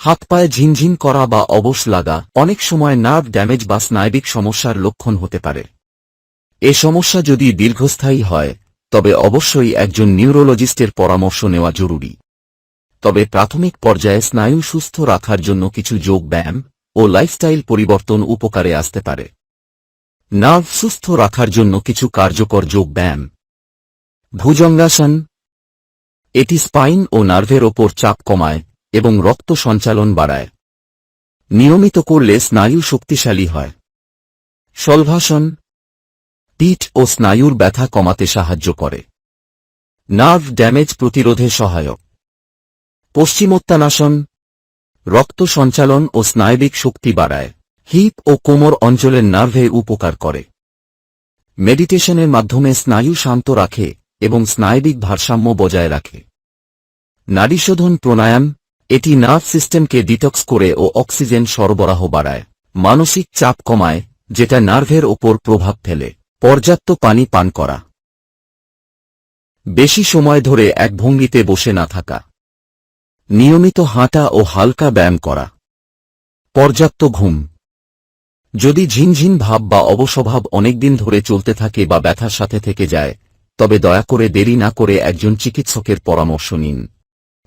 হাত পায়ে ঝিনঝিন করা বা অবশ লাগা অনেক সময় নার্ভ ড্যামেজ বা স্নায়বিক সমস্যার লক্ষণ হতে পারে। এ সমস্যা যদি দীর্ঘস্থায়ী হয়, তবে অবশ্যই একজন নিউরোলজিস্টের পরামর্শ নেওয়া জরুরি। তবে প্রাথমিক পর্যায়ে স্নায়ু সুস্থ রাখার জন্য কিছু যোগ ব্যায়াম ও লাইফস্টাইল পরিবর্তন উপকারে আসতে পারে। নার্ভ সুস্থ রাখার জন্য কিছু কার্যকর যোগ ব্যায়াম। ভুজঙ্গাসন। এটি স্পাইন ও নার্ভের ওপর চাপ কমায় এবং রক্ত সঞ্চালন বাড়ায়। নিয়মিত করলে স্নায়ু শক্তিশালী হয়। সলভাসন, পিঠ ও স্নায়ুর ব্যথা কমাতে সাহায্য করে। নার্ভ ড্যামেজ প্রতিরোধে সহায়ক। পশ্চিমোত্তানাসন, রক্ত সঞ্চালন ও স্নায়বিক শক্তি বাড়ায়। হিপ ও কোমর অঞ্চলের নার্ভে উপকার করে। মেডিটেশনের মাধ্যমে স্নায়ু শান্ত রাখে এবং স্নায়বিক ভারসাম্য বজায় রাখে। নাড়িশোধন প্রাণায়াম এটি নার্ভ সিস্টেমকে ডিটক্স করে ও অক্সিজেন সরবরাহ বাড়ায়। মানসিক চাপ কমায়, যেটা নার্ভের ওপর প্রভাব ফেলে। পর্যাপ্ত পানি পান করা। বেশি সময় ধরে এক ভঙ্গিতে বসে না থাকা। নিয়মিত হাঁটা ও হালকা ব্যায়াম করা। পর্যাপ্ত ঘুম। যদি ঝিনঝিন ভাব বা অবস্বভাব অনেকদিন ধরে চলতে থাকে বা ব্যথার সাথে থেকে যায়, তবে দয়া করে দেরি না করে একজন চিকিৎসকের পরামর্শ নিন।